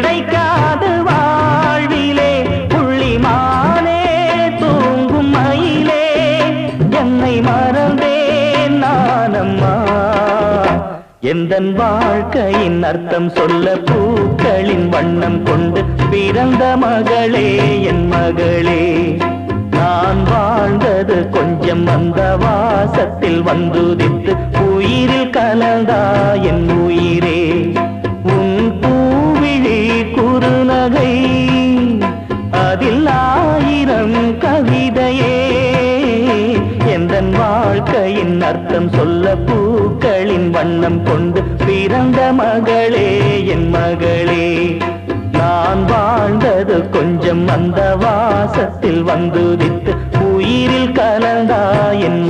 கிடைக்காது வாழ்விலே. புள்ளிமானே தூங்கும் மயிலே. என்னை மறந்தேன் நானம்மா. எந்த வாழ்க்கையின் அர்த்தம் சொல்ல பூக்களின் வண்ணம் கொண்டு பிறந்த மகளே என் மகளே. நான் வாழ்ந்தது கொஞ்சம் அந்த வாசத்தில் வந்துதித்து உயிரில் கலந்தா என் வாழ்க்கையின் அர்த்தம் சொல்ல பூக்களின் வண்ணம் கொண்டு பிறந்த மகளே என் மகளே. நான் வாழ்ந்தது கொஞ்சம் அந்த வாசத்தில் வந்துதித்து உயிரில் கலந்தா என்